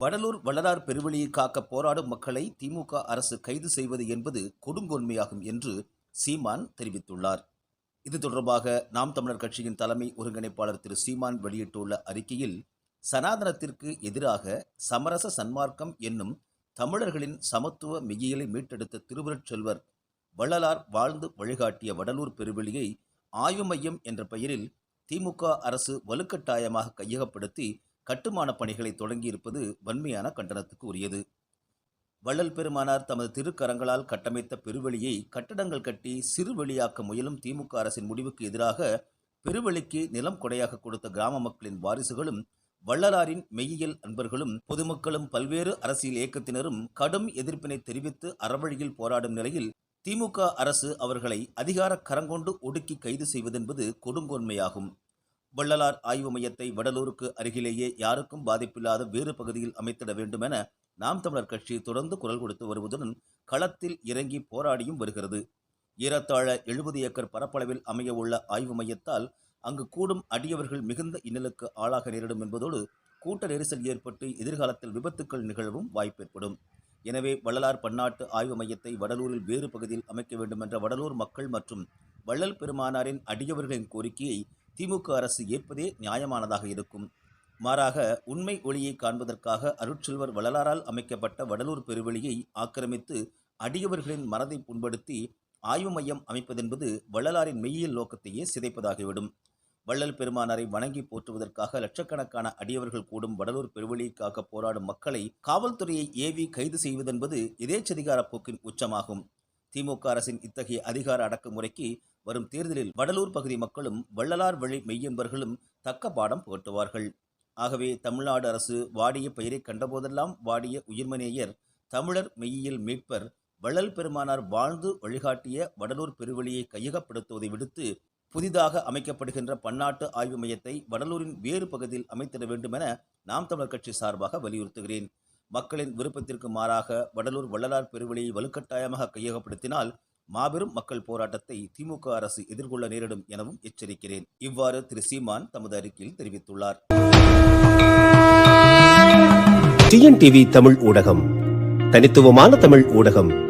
வடலூர் வள்ளலார் பெருவெளியை காக்க போராடும் மக்களை திமுக அரசு கைது செய்வது என்பது கொடுங்கோன்மையாகும் என்று சீமான் தெரிவித்துள்ளார். இது தொடர்பாக நாம் தமிழர் கட்சியின் தலைமை ஒருங்கிணைப்பாளர் திரு சீமான் வெளியிட்டுள்ள அறிக்கையில் சனாதனத்திற்கு எதிராக சமரச சன்மார்க்கம் என்னும் தமிழர்களின் சமத்துவ மெய்யியலை மீட்டெடுத்த திருவருட்செல்வர் வள்ளலார் வாழ்ந்து வழிகாட்டிய வடலூர் பெருவெளியை ஆய்வு மையம் என்ற பெயரில் திமுக அரசு வலுக்கட்டாயமாக கையகப்படுத்தி கட்டுமான பணிகளை தொடங்கியிருப்பது வன்மையான கண்டனத்துக்கு உரியது. வள்ளல் பெருமானார் தமது திருக்கரங்களால் கட்டமைத்த பெருவெளியை கட்டடங்கள் கட்டி சிறுவெளியாக்க முயலும் திமுக அரசின் முடிவுக்கு எதிராக பெருவெளிக்கு நிலம் கொடையாக கொடுத்த கிராம மக்களின் வாரிசுகளும் வள்ளலாரின் மெய்யியல் அன்பர்களும் பொதுமக்களும் பல்வேறு அரசியல் இயக்கத்தினரும் கடும் எதிர்ப்பினை தெரிவித்து அறவழியில் போராடும் நிலையில் திமுக அரசு அவர்களை அதிகார கரங்கொண்டு ஒடுக்கி கைது செய்வதென்பது கொடுங்கோன்மையாகும். வள்ளலார் ஆய்வு மையத்தை வடலூருக்கு அருகிலேயே யாருக்கும் பாதிப்பில்லாத வேறு பகுதியில் அமைத்திட வேண்டுமென நாம் தமிழர் கட்சி தொடர்ந்து குரல் கொடுத்து வருவதுடன் களத்தில் இறங்கி போராடியும் வருகிறது. ஏறத்தாழ எழுபது ஏக்கர் பரப்பளவில் அமைய உள்ள ஆய்வு மையத்தால் அங்கு கூடும் அடியவர்கள் மிகுந்த இன்னலுக்கு ஆளாக நேரிடும் என்பதோடு கூட்ட நெரிசல் ஏற்பட்டு எதிர்காலத்தில் விபத்துக்கள் நிகழவும் வாய்ப்பேற்படும். எனவே வள்ளலார் பன்னாட்டு ஆய்வு மையத்தை வடலூரில் வேறு பகுதியில் அமைக்க வேண்டும் என்ற வடலூர் மக்கள் மற்றும் வள்ளல் பெருமானாரின் அடியவர்களின் கோரிக்கையை திமுக அரசு ஏற்பதே நியாயமானதாக இருக்கும். மாறாக உண்மை ஒளியை காண்பதற்காக அருட்செல்வர் வள்ளலாரால் அமைக்கப்பட்ட வடலூர் பெருவெளியை ஆக்கிரமித்து அடியவர்களின் மனதை புண்படுத்தி ஆய்வு மையம் அமைப்பதென்பது வள்ளலாரின் மெய்யியல் நோக்கத்தையே சிதைப்பதாகிவிடும். வள்ளல் பெருமானாரை வணங்கி போற்றுவதற்காக லட்சக்கணக்கான அடியவர்கள் கூடும் வடலூர் பெருவெளிக்காக போராடும் மக்களை காவல்துறையை ஏவி கைது செய்வதென்பது எதேச்சதிகார போக்கின் உச்சமாகும். திமுக அரசின் இத்தகைய அதிகார அடக்குமுறைக்கு வரும் தேர்தலில் வடலூர் பகுதி மக்களும் வள்ளலார் வழி மெய்யம்பர்களும் தக்க பாடம் புகட்டுவார்கள். ஆகவே தமிழ்நாடு அரசு வாடிய பெயரை கண்டபோதெல்லாம் வாடிய உயிர்மனேயர் தமிழர் மெய்யியல் மீட்பர் வள்ளல் பெருமானார் வாழ்ந்து வழிகாட்டிய வடலூர் பெருவெளியை கையகப்படுத்துவதை விடுத்து புதிதாக அமைக்கப்படுகின்ற பன்னாட்டு ஆய்வு மையத்தை வடலூரின் வேறு பகுதியில் அமைத்திட வேண்டுமென நாம் தமிழர் கட்சி சார்பாக வலியுறுத்துகிறேன். மக்களின் விருப்பத்திற்கு மாறாக வடலூர் வள்ளலார் பெருவெளியை வலுக்கட்டாயமாக கையகப்படுத்தினால் மாபெரும் மக்கள் போராட்டத்தை திமுக அரசு எதிர்கொள்ள நேரிடும் எனவும் எச்சரிக்கிறேன். இவ்வாறு திரு. சீமான் தமது அறிக்கையில் தெரிவித்துள்ளார். டிஎன்டிவி தமிழ் ஊடகம் தனித்துவமான தமிழ் ஊடகம்